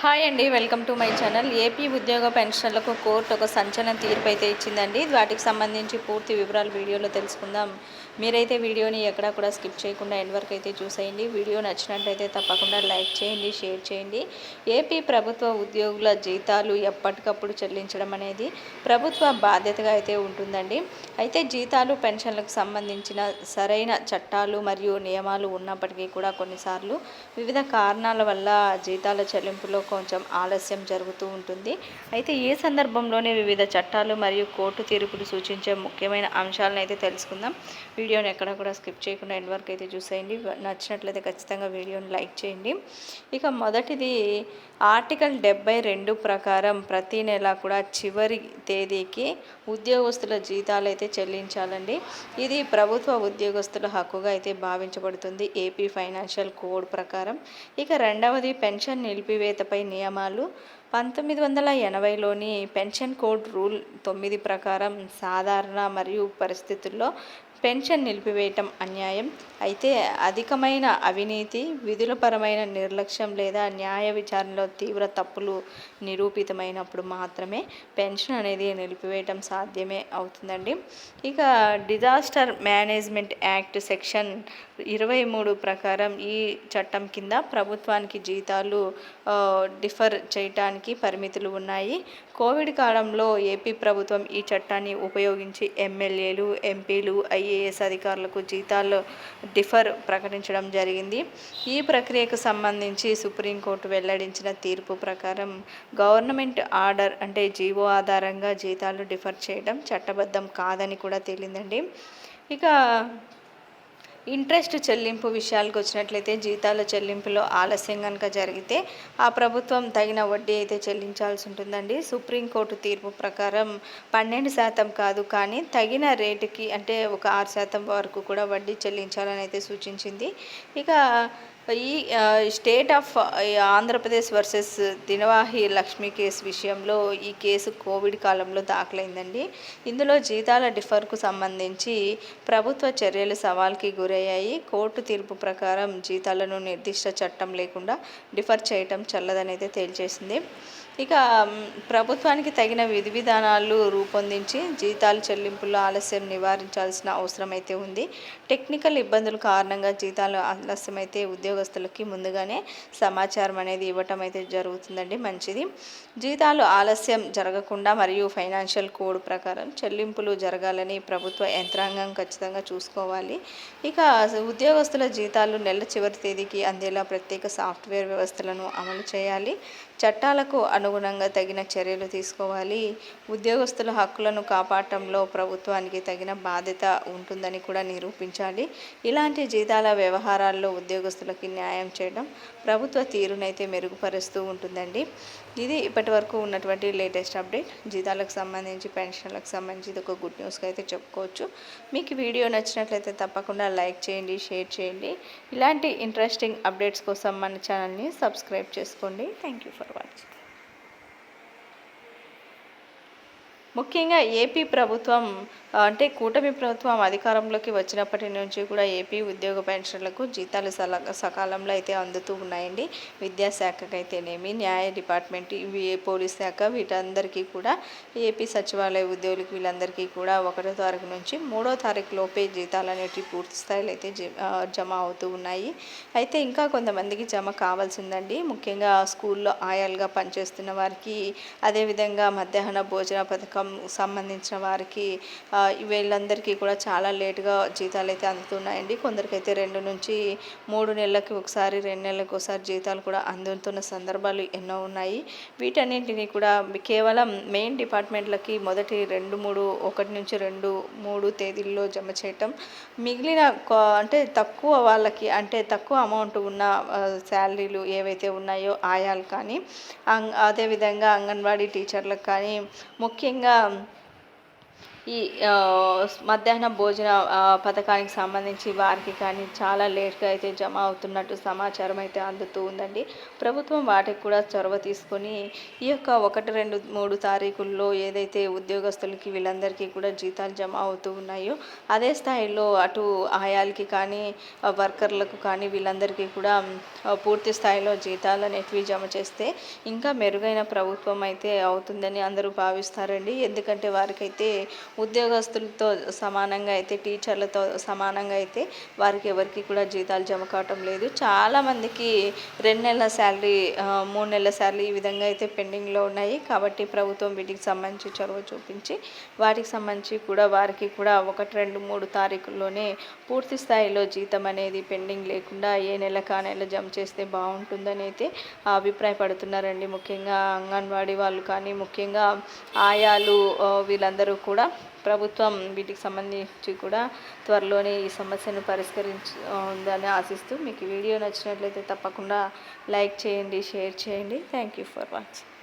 Hi అండి welcome to my channel. AP ఉద్యోగ పెన్షన్లకు కోర్టు ఒక సంచలన తీర్పు అయితే ఇచ్చిందండి. వాటికి సంబంధించి పూర్తి వివరాలు వీడియోలో తెలుసుకుందాం. మీరైతే వీడియోని ఎక్కడా కూడా స్కిప్ చేయకుండా ఎండ్ వరకు అయితే చూసేయండి. వీడియో నచ్చినట్లయితే తప్పకుండా లైక్ చేయండి షేర్ చేయండి. ఏపీ ప్రభుత్వ ఉద్యోగుల జీతాలు ఎప్పటికప్పుడు చెల్లించడం అనేది ప్రభుత్వ బాధ్యతగా అయితే ఉంటుందండి. అయితే జీతాలు పెన్షన్లకు సంబంధించిన సరైన చట్టాలు మరియు నియమాలు ఉన్నప్పటికీ కూడా కొన్నిసార్లు వివిధ కారణాల వల్ల జీతాల చెల్లింపులో కొంచెం ఆలస్యం జరుగుతూ ఉంటుంది. అయితే ఈ సందర్భంలోనే వివిధ చట్టాలు మరియు కోర్టు తీర్పులు సూచించే ముఖ్యమైన అంశాలను అయితే తెలుసుకుందాం. వీడియోని ఎక్కడ కూడా స్కిప్ చేయకుండా ఎండ్ వరకు అయితే చూసేయండి. నచ్చినట్లయితే ఖచ్చితంగా వీడియోని లైక్ చేయండి. ఇక మొదటిది ఆర్టికల్ డెబ్బై రెండు ప్రకారం ప్రతి నెల కూడా చివరి తేదీకి ఉద్యోగస్తుల జీతాలు అయితే చెల్లించాలండి. ఇది ప్రభుత్వ ఉద్యోగస్తుల హక్కుగా అయితే భావించబడుతుంది. ఏపీ ఫైనాన్షియల్ కోడ్ ప్రకారం. ఇక రెండవది పెన్షన్ నిలిపివేతపై నియమాలు. పంతొమ్మిది వందల ఎనభైలోని పెన్షన్ కోడ్ రూల్ తొమ్మిది ప్రకారం సాధారణ మరియు పరిస్థితుల్లో పెన్షన్ నిలిపివేయటం అన్యాయం. అయితే అధికమైన అవినీతి విధులపరమైన నిర్లక్ష్యం లేదా న్యాయ విచారణలో తీవ్ర తప్పులు నిరూపితమైనప్పుడు మాత్రమే పెన్షన్ అనేది నిలిపివేయటం సాధ్యమే అవుతుందండి. ఇక డిజాస్టర్ మేనేజ్మెంట్ యాక్ట్ సెక్షన్ ఇరవై మూడు ప్రకారం ఈ చట్టం కింద ప్రభుత్వానికి జీతాలు డిఫర్ చేయటానికి పరిమితులు ఉన్నాయి. కోవిడ్ కాలంలో ఏపీ ప్రభుత్వం ఈ చట్టాన్ని ఉపయోగించి ఎమ్మెల్యేలు ఎంపీలు ఐఏఎస్ అధికారులకు జీతాలు డిఫర్ ప్రకటించడం జరిగింది. ఈ ప్రక్రియకు సంబంధించి సుప్రీంకోర్టు వెల్లడించిన తీర్పు ప్రకారం గవర్నమెంట్ ఆర్డర్ అంటే జీవో ఆధారంగా జీతాలు డిఫర్ చేయడం చట్టబద్ధం కాదని కూడా తేలిందండి. ఇక ఇంట్రెస్ట్ చెల్లింపు విషయాలకు వచ్చినట్లయితే జీతాల చెల్లింపులో ఆలస్యం కనుక జరిగితే ఆ ప్రభుత్వం తగిన వడ్డీ అయితే చెల్లించాల్సి ఉంటుందండి. సుప్రీంకోర్టు తీర్పు ప్రకారం పన్నెండు శాతం కాదు కానీ తగిన రేటుకి అంటే ఒక ఆరు శాతం వరకు కూడా వడ్డీ చెల్లించాలని అయితే సూచించింది. ఇక ఈ state of Andhra Pradesh versus Dinavahi Lakshmi case విషయంలో ఈ కేసు కోవిడ్ కాలంలో దాఖలైందండి. ఇందులో జీతాల డిఫర్కు సంబంధించి ప్రభుత్వ చర్యలు సవాల్కి గురయ్యాయి. కోర్టు తీర్పు ప్రకారం జీతాలను నిర్దిష్ట చట్టం లేకుండా డిఫర్ చేయటం చల్లదనైతే తేల్చేసింది. ఇక ప్రభుత్వానికి తగిన విధి విధానాలు రూపొందించి జీతాలు చెల్లింపుల్లో ఆలస్యం నివారించాల్సిన అవసరం అయితే ఉంది. టెక్నికల్ ఇబ్బందుల కారణంగా జీతాలు ఆలస్యమైతే ఉద్యోగస్తులకి ముందుగానే సమాచారం అనేది ఇవ్వటం అయితే జరుగుతుందండి. మంచిది. జీతాలు ఆలస్యం జరగకుండా మరియు ఫైనాన్షియల్ కోడ్ ప్రకారం చెల్లింపులు జరగాలని ప్రభుత్వ యంత్రాంగం ఖచ్చితంగా చూసుకోవాలి. ఇక ఉద్యోగస్తుల జీతాలు నెల చివరి తేదీకి అందేలా ప్రత్యేక సాఫ్ట్వేర్ వ్యవస్థలను అమలు చేయాలి. చట్టాలకు అను అనుగుణంగా తగిన చర్యలు తీసుకోవాలి. ఉద్యోగస్తుల హక్కులను కాపాడటంలో ప్రభుత్వానికి తగిన బాధ్యత ఉంటుందని కూడా నిరూపించాలి. ఇలాంటి జీతాల వ్యవహారాల్లో ఉద్యోగస్తులకి న్యాయం చేయడం ప్రభుత్వ తీరునైతే మెరుగుపరుస్తూ ఉంటుందండి. ఇది ఇప్పటి వరకు ఉన్నటువంటి లేటెస్ట్ అప్డేట్. జీతాలకు సంబంధించి పెన్షన్లకు సంబంధించి ఇది ఒక గుడ్ న్యూస్గా అయితే చెప్పుకోవచ్చు. మీకు వీడియో నచ్చినట్లయితే తప్పకుండా లైక్ చేయండి షేర్ చేయండి. ఇలాంటి ఇంట్రెస్టింగ్ అప్డేట్స్ కోసం మన ఛానల్ని సబ్స్క్రైబ్ చేసుకోండి. Thank you for watching. ముఖ్యంగా ఏపీ ప్రభుత్వం అంటే కూటమి ప్రభుత్వం అధికారంలోకి వచ్చినప్పటి నుంచి కూడా ఏపీ ఉద్యోగ పెన్షన్లకు జీతాలు సల సకాలంలో అయితే అందుతూ ఉన్నాయండి. విద్యాశాఖకు అయితేనేమి న్యాయ డిపార్ట్మెంట్ ఇవి పోలీస్ శాఖ వీటందరికీ కూడా ఏపీ సచివాలయ ఉద్యోగులకు వీళ్ళందరికీ కూడా ఒకటో తారీఖు నుంచి మూడో తారీఖు లోపే జీతాలు అనేటివి పూర్తి స్థాయిలో అయితే జమ అవుతూ ఉన్నాయి. అయితే ఇంకా కొంతమందికి జమ కావాల్సిందండి. ముఖ్యంగా స్కూల్లో ఆయాలుగా పనిచేస్తున్న వారికి అదేవిధంగా మధ్యాహ్న భోజన పథకం సంబంధించిన వారికి వీళ్ళందరికీ కూడా చాలా లేటుగా జీతాలు అయితే అందుతున్నాయండి. కొందరికైతే రెండు నుంచి మూడు నెలలకి ఒకసారి రెండు నెలలకు ఒకసారి జీతాలు కూడా అందుతున్న సందర్భాలు ఎన్నో ఉన్నాయి. వీటన్నింటినీ కూడా కేవలం మెయిన్ డిపార్ట్మెంట్లకి మొదటి రెండు మూడు ఒకటి నుంచి రెండు మూడు తేదీల్లో జమ చేయటం. మిగిలిన అంటే తక్కువ వాళ్ళకి అంటే తక్కువ అమౌంట్ ఉన్న శాలరీలు ఏవైతే ఉన్నాయో ఆయాలు కానీ అదేవిధంగా అంగన్వాడీ టీచర్లకు కానీ ముఖ్యంగా um, ఈ మధ్యాహ్నం మధ్యాహ్న భోజన పథకానికి సంబంధించి వారికి కానీ చాలా లేట్గా అయితే జమ అవుతున్నట్టు సమాచారం అయితే అందుతూ ఉందండి. ప్రభుత్వం వాటికి కూడా చొరవ తీసుకొని ఈ యొక్క ఒకటి రెండు మూడు తారీఖుల్లో ఏదైతే ఉద్యోగస్తులకి వీళ్ళందరికీ కూడా జీతాలు జమ అవుతూ ఉన్నాయో అదే స్థాయిలో అటు ఆయాలకి కానీ వర్కర్లకు కానీ వీళ్ళందరికీ కూడా పూర్తి స్థాయిలో జీతాలు అనేటివి జమ చేస్తే ఇంకా మెరుగైన ప్రభుత్వం అయితే అవుతుందని అందరూ భావిస్తారండి. ఎందుకంటే వారికైతే ఉద్యోగస్తులతో సమానంగా అయితే టీచర్లతో సమానంగా అయితే వారికి ఎవరికి కూడా జీతాలు జమ కావటం లేదు. చాలామందికి రెండు నెలల శాలరీ మూడు నెలల శాలరీ ఈ విధంగా అయితే పెండింగ్లో ఉన్నాయి. కాబట్టి ప్రభుత్వం వీటికి సంబంధించి చొరవ చూపించి వాటికి సంబంధించి కూడా వారికి కూడా ఒకటి రెండు మూడు తారీఖుల్లోనే పూర్తి స్థాయిలో జీతం అనేది పెండింగ్ లేకుండా ఏ నెల కా నెల జమ చేస్తే బాగుంటుందని అయితే అభిప్రాయపడుతున్నారండి. ముఖ్యంగా అంగన్వాడీ వాళ్ళు కానీ ముఖ్యంగా ఆయాలు వీళ్ళందరూ కూడా ప్రభుత్వం వీటికి సంబంధించి కూడా త్వరలోనే ఈ సమస్యను పరిష్కరించి ఉందని ఆశిస్తూ మీకు వీడియో నచ్చినట్లయితే తప్పకుండా లైక్ చేయండి షేర్ చేయండి. Thank you for watching